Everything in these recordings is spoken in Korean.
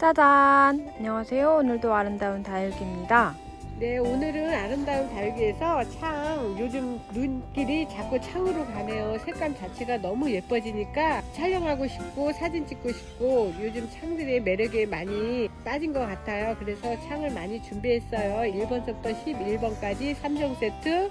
짜잔! 안녕하세요. 오늘도 아름다운 다육입니다. 네, 오늘은 아름다운 다육이에서 창 요즘 눈길이 자꾸 창으로 가네요. 색감 자체가 너무 예뻐지니까 촬영하고 싶고 사진 찍고 싶고 요즘 창들의 매력에 많이 빠진 것 같아요. 그래서 창을 많이 준비했어요. 1번서부터 11번까지 3종 세트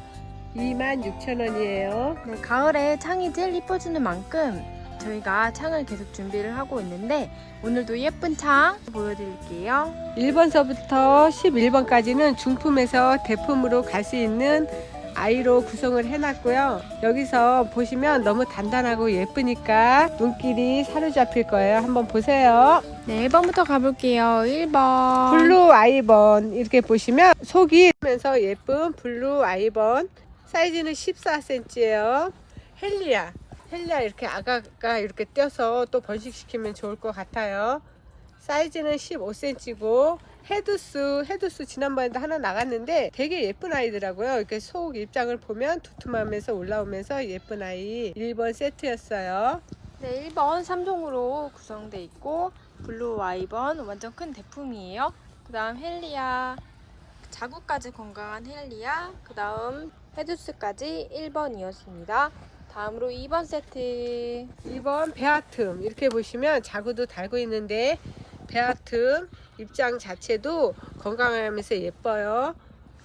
26,000원이에요. 네, 가을에 창이 제일 이뻐지는 만큼 저희가 창을 계속 준비를 하고 있는데 오늘도 예쁜 창 보여드릴게요. 1번서부터 11번까지는 중품에서 대품으로 갈 수 있는 아이로 구성을 해놨고요. 여기서 보시면 너무 단단하고 예쁘니까 눈길이 사로잡힐 거예요. 한번 보세요. 네, 1번부터 가볼게요. 1번. 블루 아이번 이렇게 보시면 속이 면서 예쁜 블루 아이번 사이즈는 14cm예요. 헬리아 헬리아 이렇게 아가가 이렇게 떼서 또 번식시키면 좋을 것 같아요. 사이즈는 15cm고 헤드스 헤드스 지난번에도 하나 나갔는데 되게 예쁜 아이더라고요. 이렇게 속 입장을 보면 두툼하면서 올라오면서 예쁜 아이 1번 세트였어요. 네, 1번 3종으로 구성돼 있고 블루 와이번 완전 큰 대품이에요. 그 다음 헬리아 자구까지 건강한 헬리아 그 다음 헤두스까지 1번이었습니다. 다음으로 2번 세트 2번 베아툼 이렇게 보시면 자구도 달고 있는데 베아툼 입장 자체도 건강하면서 예뻐요.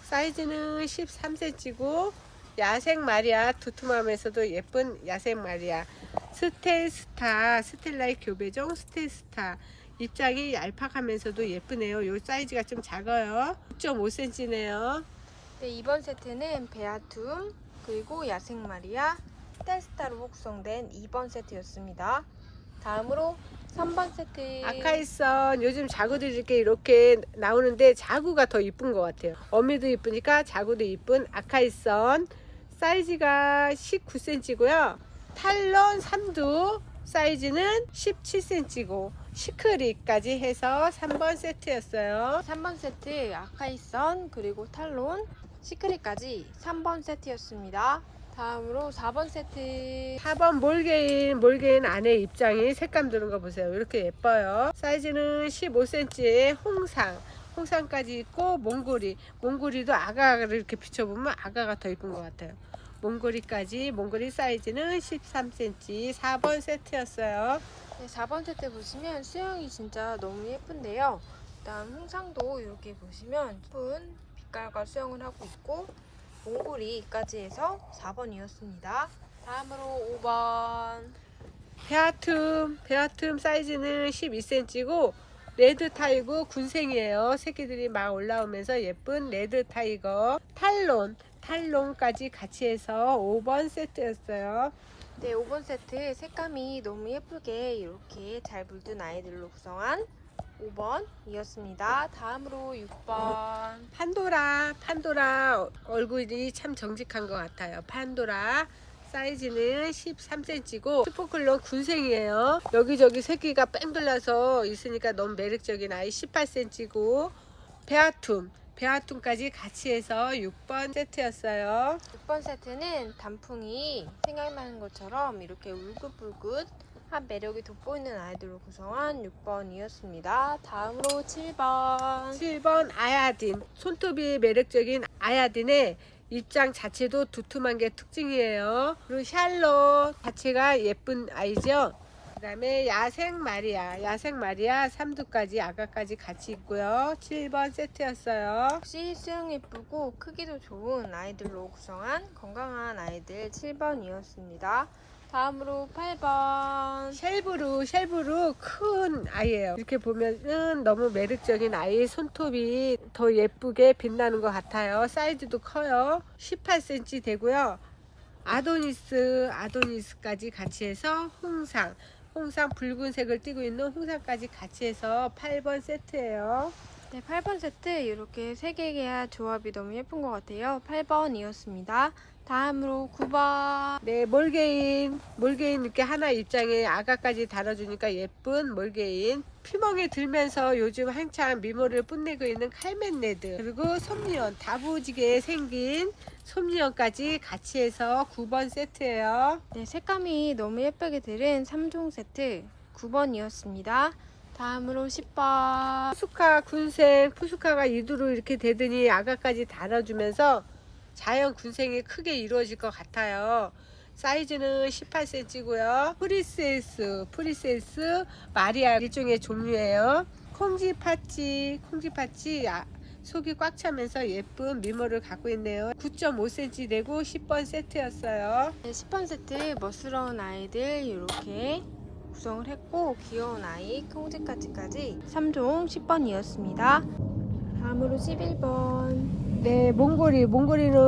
사이즈는 13cm고 야생 마리아 두툼하면서도 예쁜 야생 마리아 스텔스타 스텔라의 교배종 스텔스타 입장이 얄팍하면서도 예쁘네요. 요 사이즈가 좀 작아요. 6.5cm네요. 네, 이번 세트는 베아툼 그리고 야생 마리아 스텔스타로 구성된 2번 세트였습니다. 다음으로 3번 세트 아카이선 요즘 자구들이 이렇게 이렇게 나오는데 자구가 더 이쁜 것 같아요. 어미도 이쁘니까 자구도 이쁜 아카이선 사이즈가 19cm고요. 탈론 3두 사이즈는 17cm고 시크릿까지 해서 3번 세트였어요. 3번 세트 아카이선 그리고 탈론 시크릿까지 3번 세트였습니다. 다음으로 4번 세트 4번 몰게인 몰게인 안에 입장이 색감 드는 거 보세요. 이렇게 예뻐요. 사이즈는 15cm의 홍상 홍상까지 있고 몽골이 몽골이도 아가를 이렇게 비춰보면 아가가 더 이쁜 것 같아요. 몽골이까지 몽골이 사이즈는 13cm 4번 세트였어요. 네, 4번 세트 보시면 수영이 진짜 너무 예쁜데요. 다음 홍상도 이렇게 보시면 예쁜 빛깔과 수영을 하고 있고 몽골이까지 해서 4번이었습니다. 다음으로 5번 베아툼 베아툼 사이즈는 12cm고 레드 타이거 군생이에요. 새끼들이 막 올라오면서 예쁜 레드 타이거 탈론 탈론까지 같이 해서 5번 세트였어요. 네, 5번 세트 색감이 너무 예쁘게 이렇게 잘 물든 아이들로 구성한 5번이었습니다. 다음으로 6번 판도라 판도라 얼굴이 참 정직한 것 같아요. 판도라 사이즈는 13cm고 슈퍼클론 군생이에요. 여기저기 새끼가 뺑 돌려서 있으니까 너무 매력적인 아이 18cm고 베아툼 베아툼까지 같이 해서 6번 세트였어요. 6번 세트는 단풍이 생각나는 것처럼 이렇게 울긋불긋 한 매력이 돋보이는 아이들로 구성한 6번이었습니다. 다음으로 7번 7번 아야딘 손톱이 매력적인 아야딘의 입장 자체도 두툼한 게 특징이에요. 그리고 샬롯 자체가 예쁜 아이죠. 그 다음에 야생 마리아, 야생 마리아 3두까지 아가까지 같이 있고요. 7번 세트였어요. 역시 수영 예쁘고 크기도 좋은 아이들로 구성한 건강한 아이들 7번이었습니다. 다음으로 8번 쉘브루, 쉘브루 큰 아이예요. 이렇게 보면은 너무 매력적인 아이 손톱이 더 예쁘게 빛나는 것 같아요. 사이즈도 커요. 18cm 되고요. 아도니스, 아도니스까지 같이 해서 홍상, 홍상 붉은색을 띠고 있는 홍상까지 같이 해서 8번 세트예요. 네, 8번 세트 이렇게 세 개의 조합이 너무 예쁜 것 같아요. 8번이었습니다. 다음으로 9번 네, 몰개인, 몰개인 이렇게 하나 입장에 아가까지 달아주니까 예쁜 몰개인. 피멍에 들면서 요즘 한창 미모를 뽐내고 있는 칼맨레드 그리고 솜리언 다부지게 생긴 솜리언까지 같이 해서 9번 세트예요. 네, 색감이 너무 예쁘게 들은 3종 세트 9번이었습니다. 다음으로 10번. 푸스카 군생 푸스카가 이두로 이렇게 되더니 아가까지 달아주면서 자연 군생이 크게 이루어질 것 같아요. 사이즈는 18cm고요. 프리세스, 프리세스 마리아 일종의 종류예요. 콩지 파찌, 콩지 파찌 아, 속이 꽉 차면서 예쁜 미모를 갖고 있네요. 9.5cm 되고 10번 세트였어요. 네, 10번 세트 멋스러운 아이들 이렇게 구성을 했고 귀여운 아이 콩지까지까지 3종 10번이었습니다. 다음으로 11번. 네, 몽골이 몽골이는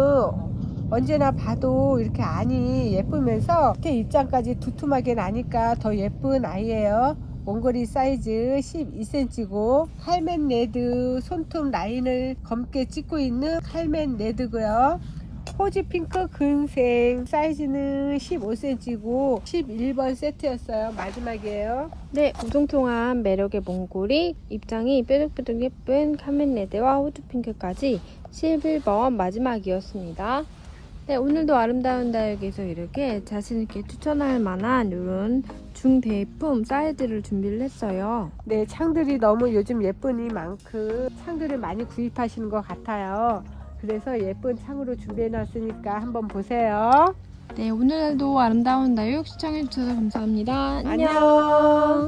언제나 봐도 이렇게 안이 예쁘면서 이렇게 입장까지 두툼하게 나니까 더 예쁜 아이예요. 몽골이 사이즈 12cm고 칼맨 레드 손톱 라인을 검게 찍고 있는 칼맨 레드고요. 호지 핑크 근생 사이즈는 15cm고 11번 세트였어요. 마지막이에요. 네, 우통통한 매력의 몽골이 입장이 뾰족뾰족 예쁜 카멘레드와 호두핑크까지 11번 마지막이었습니다. 네, 오늘도 아름다운 다육에서 이렇게 자신있게 추천할 만한 이런 중대품 사이즈를 준비를 했어요. 네, 창들이 너무 요즘 예쁘니만큼 창들을 많이 구입하시는 것 같아요. 그래서 예쁜 창으로 준비해 놨으니까 한번 보세요. 네, 오늘도 아름다운 다육 시청해주셔서 감사합니다. 안녕. 안녕.